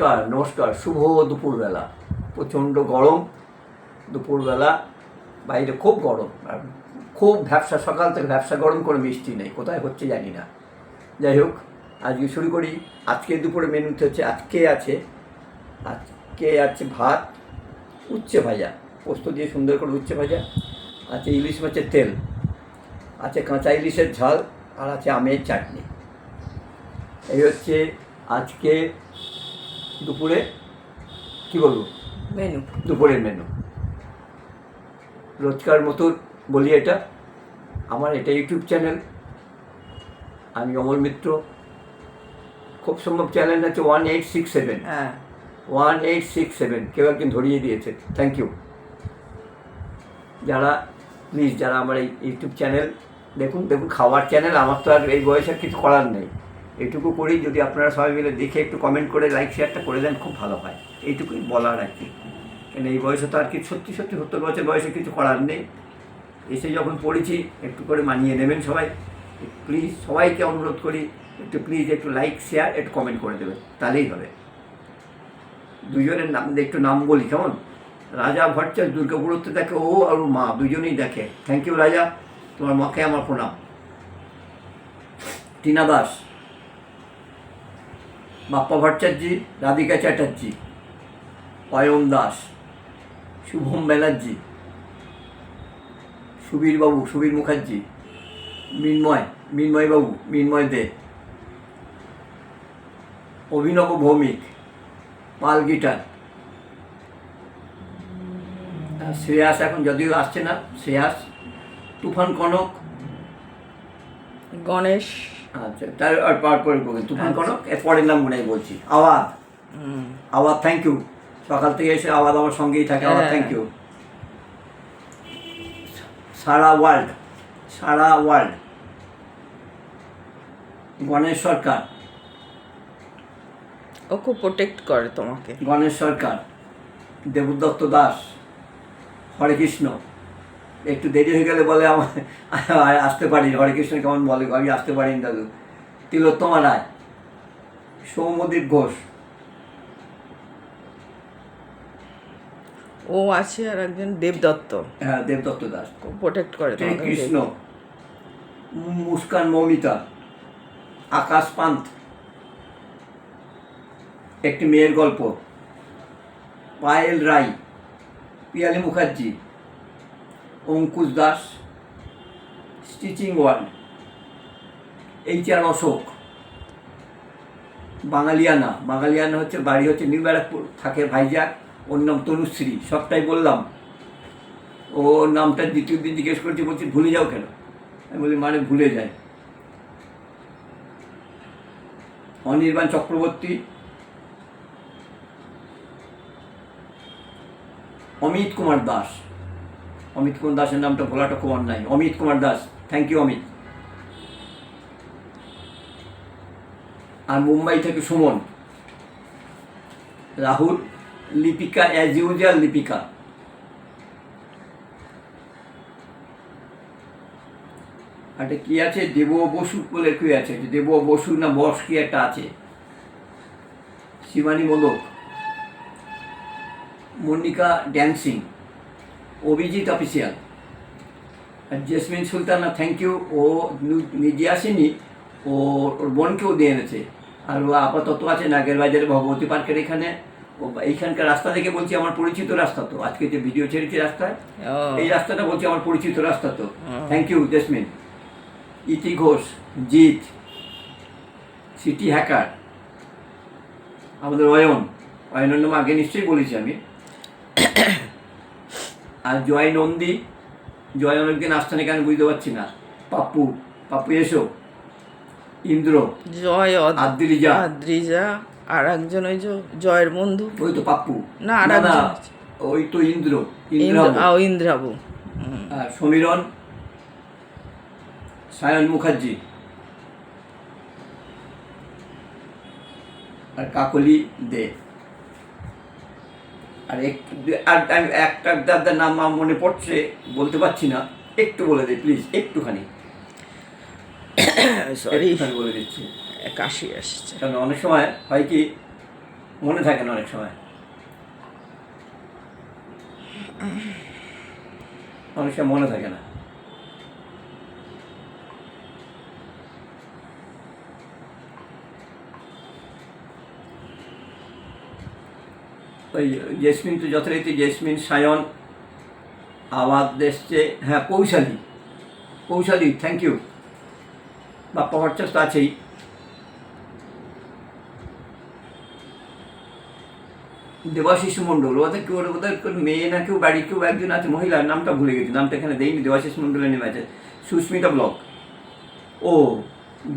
নমস্কার নমস্কার, শুভ দুপুরবেলা। প্রচণ্ড গরম দুপুরবেলা, বাইরে খুব গরম, আর খুব ব্যবসা সকাল থেকে ব্যবসা গরম করে মিষ্টি নেই, কোথায় হচ্ছে জানি না। যাই হোক, আজকে শুরু করি। আজকে দুপুরে মেনুতে হচ্ছে আজকে আছে আজকে আছে ভাত, উচ্ছে ভাজা, পোস্ত দিয়ে সুন্দর করে উচ্ছে ভাজা, আছে ইলিশ মাছের তেল, আছে কাঁচা ইলিশের ঝাল, আর আছে আমের চাটনি। এই হচ্ছে আজকে দুপুরে কি বলব? মেনু। দুপুরের মেনু। রোজকার মতো বলি এটা। আমার এটা ইউটিউব চ্যানেল। আমি অমল মিত্র। খুব সম্ভব চ্যানেল আছে ওয়ান এইট সিক্স সেভেন হ্যাঁ। ওয়ান এইট সিক্স সেভেন কেউ একজন ধরিয়ে দিয়েছে। থ্যাংক ইউ যারা প্লিজ যারা আমার এই ইউটিউব চ্যানেল দেখুন দেখুন খাওয়ার চ্যানেল আমার তো আর এই বয়সে কিছু করার নেই। এইটুকু করি যদি আপনারা সবাই মিলে দেখে একটু কমেন্ট করে লাইক শেয়ারটা করে দেন, খুব ভালো হয়। এইটুকুই বলার আর কি। কেন এই বয়সে তো আর কি সত্যি সত্যি সত্তর বছর বয়সে কিছু করার নেই। এসে যখন পড়েছি, একটু করে মানিয়ে নেবেন সবাই। প্লিজ সবাইকে অনুরোধ করি, একটু প্লিজ একটু লাইক শেয়ার একটু কমেন্ট করে দেবেন। তাহলেই হবে। দুজনের নাম, একটু নাম বলি কেমন? রাজা ভট্টাচার্য দুর্গাপুরতে দেখে ও আর মা, দুজনেই দেখে। থ্যাংক ইউ রাজা। তোমার মাকে আমার প্রণাম। টিনা দাস। বাপ্পা ভট্টাচার্যি, রাধিকা চ্যাটার্জি, অয়ন দাস, শুভম ব্যানার্জি সুবীর বাবু সুবীর মুখার্জি, মিন্ময় মিন্ময় বাবু মিন্ময় দে, অভিনব ভৌমিক, পাল গিটার। শ্রেয়াস এখন যদিও আসছে না, শ্রেয়াস, তুফান কনক, গণেশ। আচ্ছা তার আর পার বলবেন তুফান আচ্ছা। কনক এর পরের নাম বলছি। আওয়াজ আওয়াজ থ্যাংক ইউ সকাল থেকে এসে আওয়াজ আমার সঙ্গেই থাকে আওয়াজ। থ্যাংক ইউ সারা ওয়ার্ল্ড সারা ওয়ার্ল্ড গণেশ সরকার। ও খুব প্রোটেক্ট করে তোমাকে। গণেশ সরকার। দেবদত্ত দাস। হরে কৃষ্ণ। একটু দেরি হয়ে গেলে বলে আমার আসতে পারি হরে কৃষ্ণ কেমন বলে আমি আসতে পারিনি দাদু। তিলোত্তমা রায় সৌমদীপ ঘোষ। ও আছে আর একজন দেবদত্ত। হ্যাঁ দেবদত্ত দাস। প্রোটেক্ট করে কৃষ্ণ মুস্কান মৌমিতা আকাশ পান্ত। একটি মেয়ের গল্প। Payel Roy Piyali Mukherjee. Ankush Das, stitching world H R Ashok. বাঙালিয়ানা বাঙালিয়ানা হচ্ছে, বাড়ি হচ্ছে নিউ ব্যারাকপুর, থাকে ভাইজাক, ওর নাম তনুশ্রী, সবটাই বললাম। ও নামটা দ্বিতীয় দিন জিজ্ঞেস করছি, বলছি, ভুলে যাও কেন? আমি বলি মানে ভুলে যায় অনির্বাণ চক্রবর্তী, অমিত কুমার দাস অমিত কুমার দাসের নামটা ভোলাটা খুব অন্যায়। Amit Kumar Das. Thank you Amit. আর মুম্বাই থেকে Suman. Rahul, Lipika as usual Lipika. একটা কি আছে? দেব বসু বলে কি আছে? দেব বসু না বস কি একটা আছে? Shivani Modak Monika dancing Abhijit official Jasmine Sultana thank you ও নিজে আসেনি ও ওর বোনকেও দিয়ে এনেছে। আর ও আপাতত আছে নাগের বাজারে ভগবতী পার্কের এখানে। ও এইখানকার রাস্তা থেকে বলছি আমার পরিচিত রাস্তা তো। আজকে যে ভিডিও ছেড়েছি রাস্তায় এই রাস্তাটা বলছি আমার পরিচিত রাস্তা তো। থ্যাংক ইউ জেসমিন ইতি ঘোষ জিৎ সিটি হ্যাকার। আমাদের অয়ন। অয়নের নাম আগে নিশ্চয়ই বলেছি আমি। আর জয় নন্দী জয় অনেকদিন আসছে না কেন বুঝতে পারছি না। পাপ্পু পাপ্পু এসো। ইন্দ্র জয় আদ্রিজা। আদ্রিজা আর একজন ওই যে জয়ের বন্ধু। ওই তো পাপ্পু। না, আর একজন ওই তো ইন্দ্র ইন্দ্র ইন্দ্র ইন্দ্রাবু। আর সমীরণ সায়ন মুখার্জি। আর কাকলি দে। আর এক আর একটা দাদার নাম আমার মনে পড়ছে বলতে পারছি না। একটু বলে দে প্লিজ একটুখানি। সরি বলে দিচ্ছি। কাশি আসছে। কারণ অনেক সময় হয় কি মনে থাকে না অনেক সময়। অনেক সময় মনে থাকে না। ওই জেসমিন তো যথারীতি জেসমিন, সায়ন, আওয়াজ এসছে। হ্যাঁ পৌশালী পৌশালী থ্যাংক ইউ বাপ্পা ভট্টাস তো আছেই। দেবাশিস মণ্ডল, ওদের কেউ ওদের মেয়ে না কেউ বাড়ি কেউ একজন আছে? মহিলার নামটা ভুলে গেছি, নামটা এখানে দেয়নি দেবাশিস মণ্ডলের নেমে আছে। Susmita block. O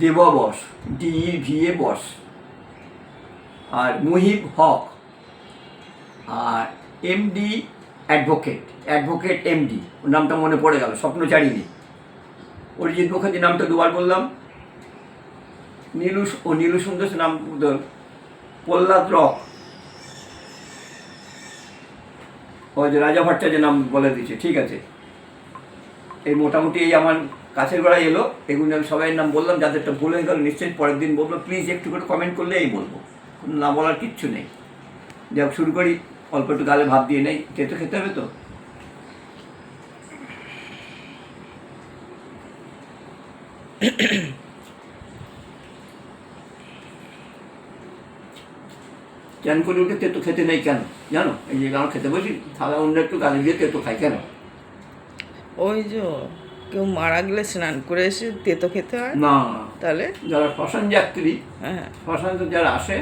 Deba boss D V A boss R Muhib Haque. MD advocate advocate MD ওর নামটা মনে পড়ে গেল, স্বপ্ন স্বপ্নচারিণী অরিজিৎ মুখার্জি নামটা দুবার বললাম। নীলু ও নীলু সুন্দর নাম প্রহ্লাদ রক ও যে রাজা ভট্টাচার্যের নাম বলে দিচ্ছে ঠিক আছে। এই মোটামুটি এই আমার কাছের গোড়ায় এলো, এগুলো আমি সবাই নাম বললাম, যাদেরটা ভুল হয়ে গেল, নিশ্চয়ই পরের দিন বলব। প্লিজ একটু করে কমেন্ট করলে এই বলব। না বলার কিচ্ছু নেই। যাক শুরু করি। অল্প একটু গালে ভাত দিয়ে নেই খেতে খেতে হবে তো? চান করে উঠে তেতো খেতে নেই কেন? জানো এই যে আমার খেতে বসি তাহলে অন্য একটু গালে দিয়ে তেতো খাই কেন? ওই যে কেউ মারা গেলে স্নান করে এসে তেতো খেতে হয়? না। তাহলে? যারা শ্মশান যাত্রী হ্যাঁ। শ্মশানে যারা আসে।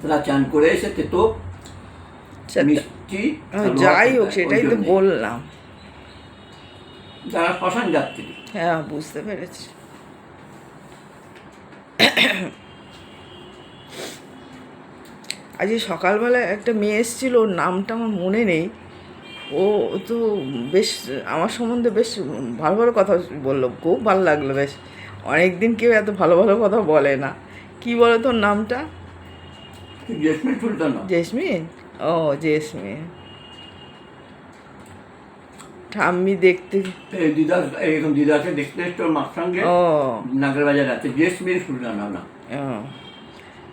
তারা চান করে এসে তেতো মিষ্টি যাই হোক সেটাই তো বললাম। যারা শ্মশান যাত্রী। হ্যাঁ বুঝতে পেরেছি। আজকে সকালবেলা একটা মেয়ে এসেছিল ওর নামটা আমার মনে নেই। ও তো বেশ আমার সম্বন্ধে বেশ ভালো ভালো কথা বলল খুব ভালো লাগল বেশ। অনেক দিন কেউ এত ভালো ভালো কথা বলে না। কি বলো তোর নামটা? জেসমিন সুলতানা? জেসমিন? ও জেসমিন। ঠাম্মি দেখতে দিদা এইরকম দেখতে এসছে মার সঙ্গে। ও। নাগের বাজার আছে। জেসমিন সুলতানা না।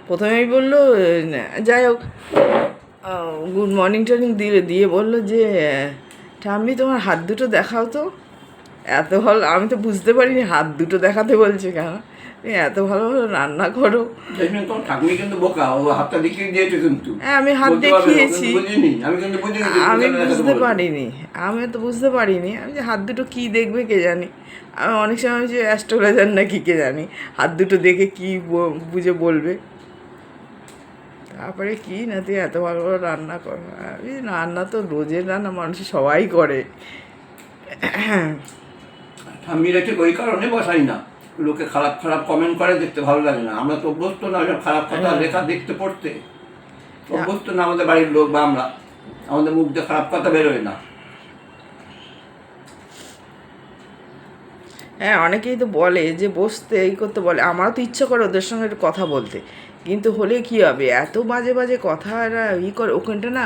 প্রথমেই বলল যাই হোক গুড মর্নিং টর্নিং দিয়ে দিয়ে বলল যে ঠাম্মি তোমার হাত দুটো দেখাও তো। এত ভালো আমি তো বুঝতে পারিনি হাত দুটো দেখাতে বলছে কেন? তুমি এত ভালো ভালো রান্না করো। ঠাকুমি কিন্তু বোকা ও হাতটা দেখিয়ে দিয়েছে কিন্তু। হ্যাঁ আমি হাত দেখিয়েছি। আমি কিন্তু বুঝতে পারিনি আমি তো বুঝতে পারিনি। আমি যে হাত দুটো কী দেখবে কে জানি। আমি অনেক সময় যে অ্যাস্ট্রোলজার না কি কে জানি হাত দুটো দেখে কী বুঝে বলবে। তারপরে কি না তুই এত ভালো ভালো রান্না কর আমি রান্না তো রোজের রান্না মানুষ সবাই করে। ঠাম্মি রেখে ওই কারণে বসাই না। লোকে খারাপ খারাপ কমেন্ট করে দেখতে ভালো লাগে না। আমরা তো অভ্যস্ত না ওইসব খারাপ কথা হ্যাঁ। লেখা দেখতে পড়তে। অভ্যস্ত না আমাদের বাড়ির লোক বা আমরা। আমাদের মুখ দিয়ে খারাপ কথা বেরোয় না। হ্যাঁ অনেকেই তো বলে যে বসতে এই করতে বলে। আমারও তো ইচ্ছা করে ওদের সঙ্গে একটু কথা বলতে। কিন্তু হলে কি হবে? এত বাজে বাজে কথা এরা ই করে ওখানটা না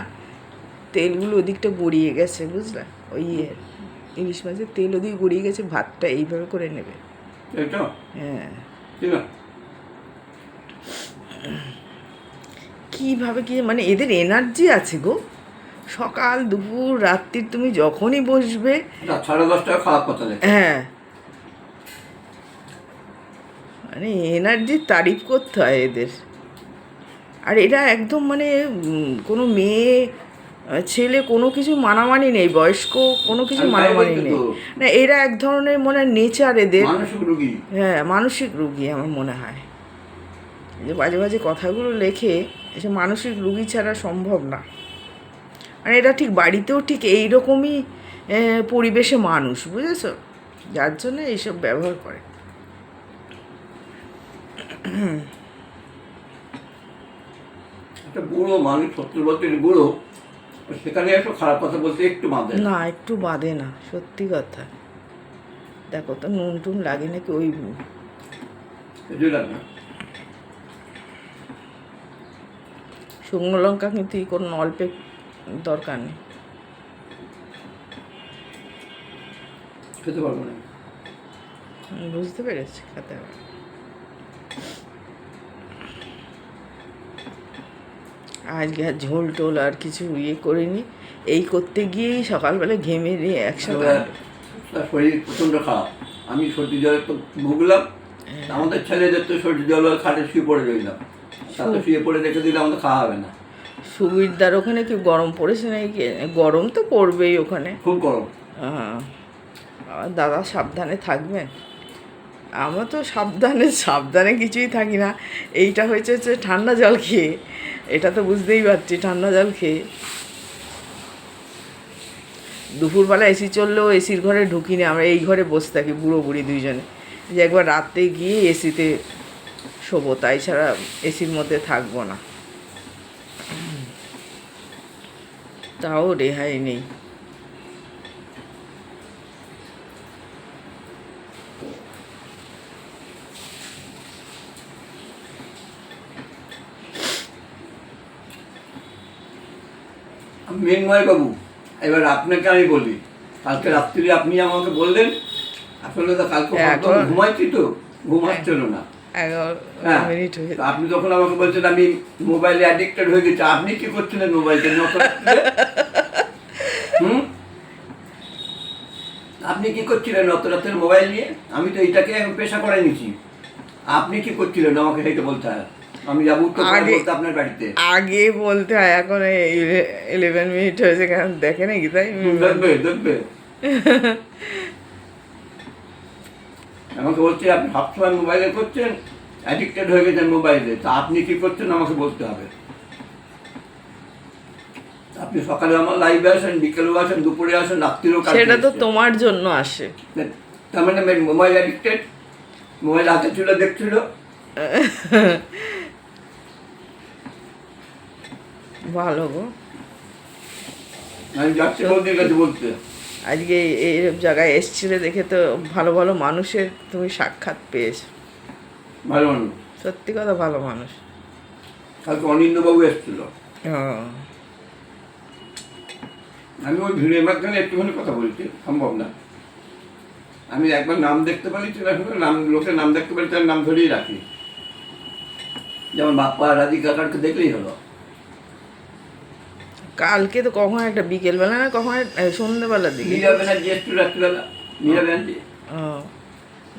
তেলগুলো ওদিকটা গড়িয়ে গেছে বুঝলে? ওই ইয়ে, ইলিশ মাছের তেল ওদিকে গড়িয়ে গেছে ভাতটা এইভাবে করে নেবে। হ্যাঁ। কীভাবে কি মানে এদের এনার্জি আছে গো। সকাল দুপুর রাত্রির তুমি যখনই বসবে। সাড়ে দশটায় খারাপ কথা হ্যাঁ। মানে এনার্জির তারিফ করতে হয় এদের। আর এরা একদম মানে কোনো মেয়ে ছেলে কোনো কিছু মানামানি নেই বয়স্ক কোনো কিছু মানামানি নেই। না এরা এক ধরনের মনে হয় নেচার এদের। হ্যাঁ মানসিক রুগী আমার মনে হয়। যে বাজে বাজে কথাগুলো লেখে এসে মানসিক রুগী ছাড়া সম্ভব না। আর এরা ঠিক বাড়িতেও ঠিক এই রকমই পরিবেশে মানুষ বুঝেছ? যার জন্য এইসব ব্যবহার করে। একটা বুড়ো মানুষ সত্তর বছরের বুড়ো সেখানে একটু খারাপ কথা বলতে একটু বাঁধে না। একটু বাঁধে না সত্যি কথা। দেখো তো নুন টুন লাগে নাকি ওই কিছুই লাগে না। শুকনো লঙ্কা কিন্তু ই কোনো অল্পে দরকার নেই। খেতে পারব না। বুঝতে পেরেছি খেতে হবে। আজকে আর ঝোল টোল আর কিছু ইয়ে করিনি। এই করতে গিয়েই সকালবেলা ঘেমে নিয়ে তার শরীর প্রচণ্ড খারাপ। আমি সর্দি জ্বরে তো ভুগলাম। আমাদের ছেলেদের তো সর্দি জ্বর খাটে শুয়ে পড়ে রইলাম তাতে শুয়ে পড়ে রেখে দিলে আমাদের খাওয়া হবে না। সুবিরদার ওখানে কি গরম পড়েছে নাকি? গরম তো পড়বেই ওখানে। খুব গরম। হ্যাঁ। দাদা সাবধানে থাকবেন আমরা তো সাবধানে সাবধানে কিছুই থাকি না। এইটা হয়েছে হচ্ছে ঠান্ডা জল খেয়ে। এটা তো বুঝতেই পারছি, ঠান্ডা জল খেয়ে। দুপুরবেলা এসি চললেও এসির ঘরে ঢুকি ঢুকিনি, আমরা এই ঘরে বসে থাকি বুড়ো বুড়ি দুইজনে। যে একবার রাতে গিয়ে এসিতে শোবো, তাই ছাড়া এসির মধ্যে থাকব না। তাও রেহাই নেই। বাবু এবার আপনাকে আমি বলি কালকে রাত্রি আপনি আমাকে বললেন আসলে তো কালকে হ্যাঁ, ঘুমাইছি তো ঘুম আসছিল না। হ্যাঁ হয়ে আপনি তখন আমাকে বলছেন আমি মোবাইলে অ্যাডিক্টেড হয়ে গেছি। আপনি কি করছিলেন রাত্রে? হুম? আপনি কি করছিলেন অত রাতের মোবাইল নিয়ে? আমি তো এটাকে পেশা করে নিছি। আপনি কি করছিলেন? আমাকে সেটা বলতে হয়। আমি যাব আগে- আপনার বাড়িতে। আগে বলতে হয় এখন ইলেভেন মিনিট হয়েছে কেন দেখে নাকি তাই? দেখবে দেখবে। আমাকে বলছে আপনি সবসময় মোবাইলে করছেন অ্যাডিক্টেড হয়ে গেছেন মোবাইলে তা আপনি কি করছেন আমাকে বলতে হবে। আপনি সকালে আমার লাইভে আসেন বিকেলেও আসেন দুপুরে আসেন রাত্রিরেও সেটা তো তোমার জন্য আসে। তার মানে মোবাইল অ্যাডিক্টেড মোবাইল হাতে ছিল দেখছিল? ভালো। গো আজকে এই জায়গায় এসছিলে দেখে তো ভালো ভালো মানুষের তুমি সাক্ষাৎ পেয়েছ। ভালো মানুষ। সত্যি কথা ভালো মানুষ। কালকে অনিন্দবাবু এসেছিল। আমি ওই ভিড়ের মাধ্যমে একটুখানি কথা বলছি সম্ভব না। আমি একবার নাম দেখতে পারি সেটা নাম লোকের নাম দেখতে পারি তার নাম ধরেই রাখি। যেমন বাপ্পা রাজি কাকারকে দেখলেই হলো। কালকে তো কখন একটা বিকেলবেলা না কখন সন্ধ্যেবেলার দিকে।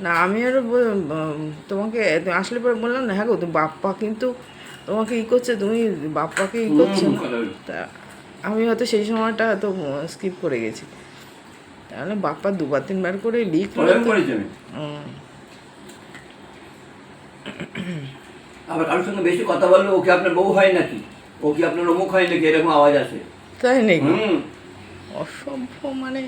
না আমি আরও তোমাকে তুমি আসলে পরে বললাম না হ্যাঁ গো তুমি বাপ্পা কিন্তু তোমাকে ই করছে তুমি বাপ্পাকে ই করছ। তা আমি হয়তো সেই সময়টা হয়তো স্কিপ করে গেছি। তাহলে বাপ্পা দুবার তিনবার করে লিক আবার কারোর সঙ্গে বেশি কথা বললে ওকে আপনার বউ হয় নাকি? ও কি আপনার অমুক হয় নাকি? এরকম আওয়াজ আসে। তাই নাকি? হুম। অসভ্য মানে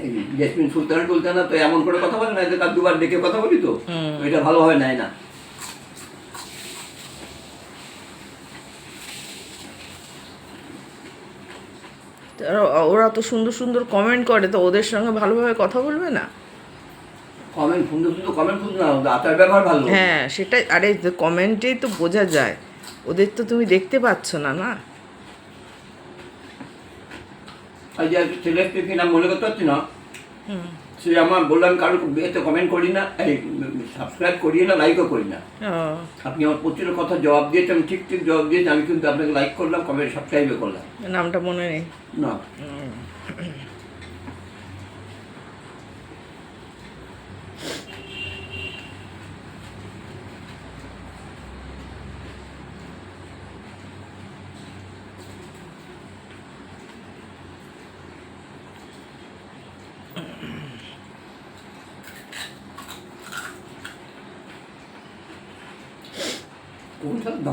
এই জেসমিন সুলতান টুলতানা তো এমন করে কথা বলে না যে তার দুবার ডেকে কথা বলি তো? এটা ভালো হয় নাই না। ওরা তো সুন্দর সুন্দর কমেন্ট করে তো ওদের সঙ্গে ভালোভাবে কথা বলবে না? কমেন্ট সুন্দর সুন্দর কমেন্ট শুনতে না আচার ব্যবহার ভালো। হ্যাঁ সেটাই আরে কমেন্টেই তো বোঝা যায়। ওদের তো তুমি দেখতে পাচ্ছ না না? আর যে ছেলেকে কি নাম মনে করতে পারছি না? সে আমার বললাম কারও এতে কমেন্ট করি না এই সাবস্ক্রাইব করি না লাইকও করি না। আপনি আমার প্রচুর কথা জবাব দিয়েছেন আমি ঠিক ঠিক জবাব দিয়েছি আমি কিন্তু আপনাকে লাইক করলাম কমেন্ট সাবস্ক্রাইবও করলাম। নামটা মনে নেই। না।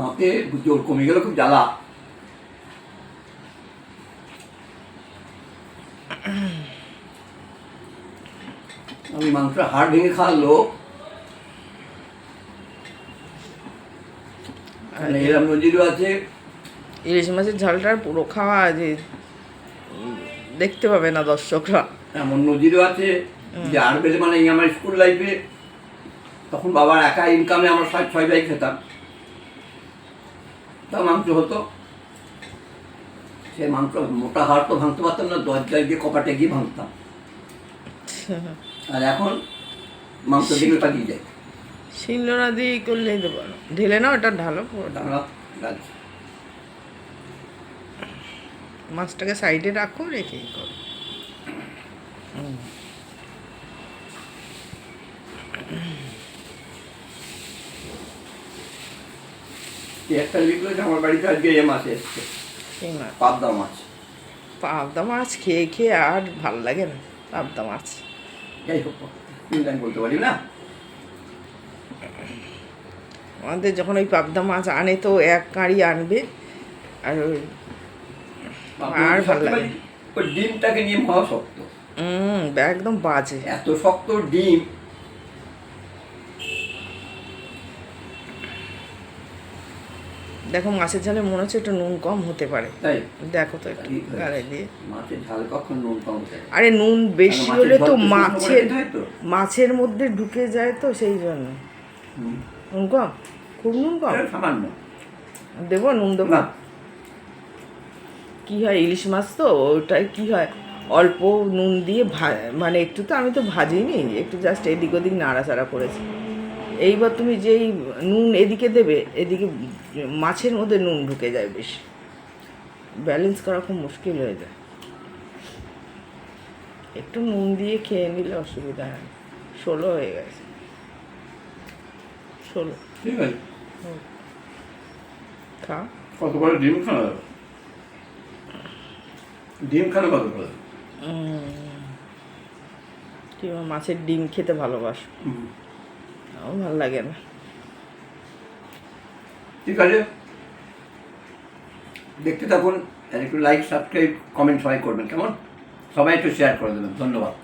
দাঁতে জোর কমে গেল খুব জ্বালা। আমি মাংসের হাড় ভেঙে খাওয়ার লোক এরম নজিরও আছে। ইলিশ মাছের ঝালটার পুরো খাওয়া যে দেখতে পাবে না দর্শকরা। এমন নজিরও আছে যে আর বেশি মানে আমার স্কুল লাইফে তখন বাবার একা ইনকামে আমরা ছয় ছয় ভাই খেতাম। তা মাংস হতো। সে মাংস মোটা হাড় তো ভাঙতে পারতাম না দরজায় গিয়ে কপাটে গিয়ে ভাঙতাম। আর এখন মাংস দেখলে পালিয়ে যায়। শিলনোড়া দিয়ে করলেই পারো ঢেলে নাও এটা ঢালো মাছটাকে সাইডে রাখো রেখেই করো। হুম। বিক্রি হয়েছে আমার বাড়িতে আজকে এ মাছ এসছে। এই মাছ। পাবদা মাছ। পাবদা মাছ খেয়ে খেয়ে আর ভালো লাগে না পাবদা মাছ। যাই হোক বলতে পারি না? আমাদের যখন ওই পাবদা মাছ আনে তো এক কাঁড়ি আনবে আর ওই আর ভালো লাগে। ওই ডিমটাকে নিয়ে মহা শক্ত। উম, একদম বাজে। এত শক্ত ডিম দেখো মাছের ঝালে মনে হচ্ছে একটু নুন কম হতে পারে। দেখো তো একটু। গালে দিয়ে। আরে নুন বেশি হলে তো মাছের? মাছের মধ্যে ঢুকে যায় তো সেই জন্য। নুন কম? খুব নুন কম? দেবো নুন দেবো। কি হয় ইলিশ মাছ তো? ওটাই কি হয়? অল্প নুন দিয়ে মানে একটু তো আমি তো ভাজিনি একটু জাস্ট এদিক ওদিক নাড়াচাড়া করেছি। এইবার তুমি যেই নুন এদিকে দেবে এদিকে মাছের মধ্যে নুন ঢুকে যায় বেশি। ব্যালেন্স করা খুব মুশকিল হয়ে যায়। একটু নুন দিয়ে খেয়ে নিলে অসুবিধা হয় ষোলো হয়ে গেছে। ষোলো। ঠিক আছে। খা। কত করে ডিম খাওয়া ডিম খানো কত করে মাছের ডিম খেতে ভালোবাসো। ভালো লাগে না। ঠিক আছে। দেখতে থাকুন একটু লাইক সাবস্ক্রাইব কমেন্ট সবাই করবেন, কেমন? সবাই একটু শেয়ার করে দেবেন, ধন্যবাদ।